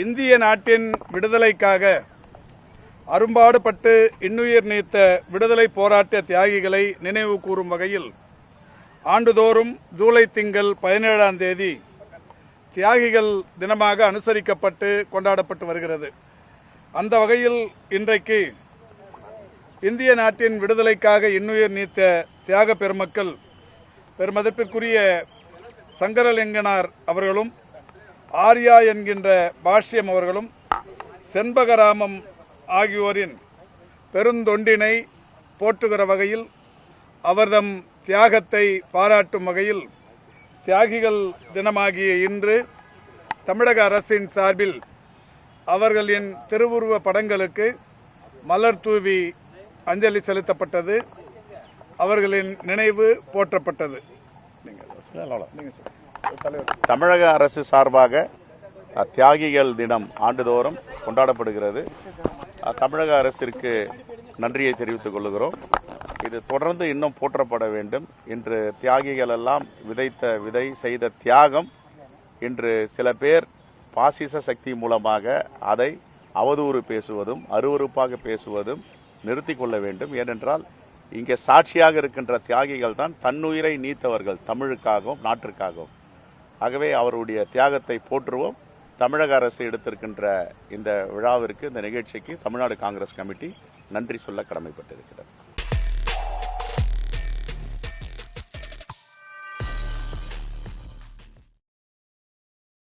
இந்திய நாட்டின் விடுதலைக்காக அரும்பாடுபட்டு இன்னுயிர் நீத்த விடுதலை போராட்ட தியாகிகளை நினைவு கூறும் வகையில் ஆண்டுதோறும் ஜூலை திங்கள் பதினேழாம் தேதி தியாகிகள் தினமாக அனுசரிக்கப்பட்டு கொண்டாடப்பட்டு வருகிறது. அந்த வகையில் இன்றைக்கு இந்திய நாட்டின் விடுதலைக்காக இன்னுயிர் நீத்த தியாக பெருமக்கள் பெருமதிப்பிற்குரிய சங்கரலிங்கனார் அவர்களும் ஆர்யா என்கின்ற பாஷ்யம் அவர்களும் செண்பகராமம் ஆகியோரின் பெருந்தொண்டினை போற்றுகிற வகையில் அவர்தம் தியாகத்தை பாராட்டும் வகையில் தியாகிகள் தினமாகிய இன்று தமிழக அரசின் சார்பில் அவர்களின் திருவுருவ படங்களுக்கு மலர் தூவி அஞ்சலி செலுத்தப்பட்டது. அவர்களின் நினைவு போற்றப்பட்டது. நீங்க நீங்க சொல்லுங்க. தலைவர் தமிழக அரசு சார்பாக தியாகிகள் தினம் ஆண்டுதோறும் கொண்டாடப்படுகிறது. தமிழக அரசிற்கு நன்றியை தெரிவித்துக் கொள்கிறோம். இது தொடர்ந்து இன்னும் போற்றப்பட வேண்டும். இன்று தியாகிகள் எல்லாம் விதைத்த விதை செய்த தியாகம் இன்று சில பேர் பாசிச சக்தி மூலமாக அதை அவதூறு பேசுவதும் அருவருப்பாக பேசுவதும் நிறுத்தி கொள்ள வேண்டும். ஏனென்றால் இங்கே சாட்சியாக இருக்கின்ற தியாகிகள் தான் தன்னுயிரை நீத்தவர்கள் தமிழுக்காகவும் நாட்டிற்காகவும். ஆகவே அவருடைய தியாகத்தை போற்றுவோம். தமிழக அரசு எடுத்திருக்கின்ற இந்த விழாவிற்கு இந்த நிகழ்ச்சிக்கு தமிழ்நாடு காங்கிரஸ் கமிட்டி நன்றி சொல்ல கடமைப்பட்டிருக்கிறது.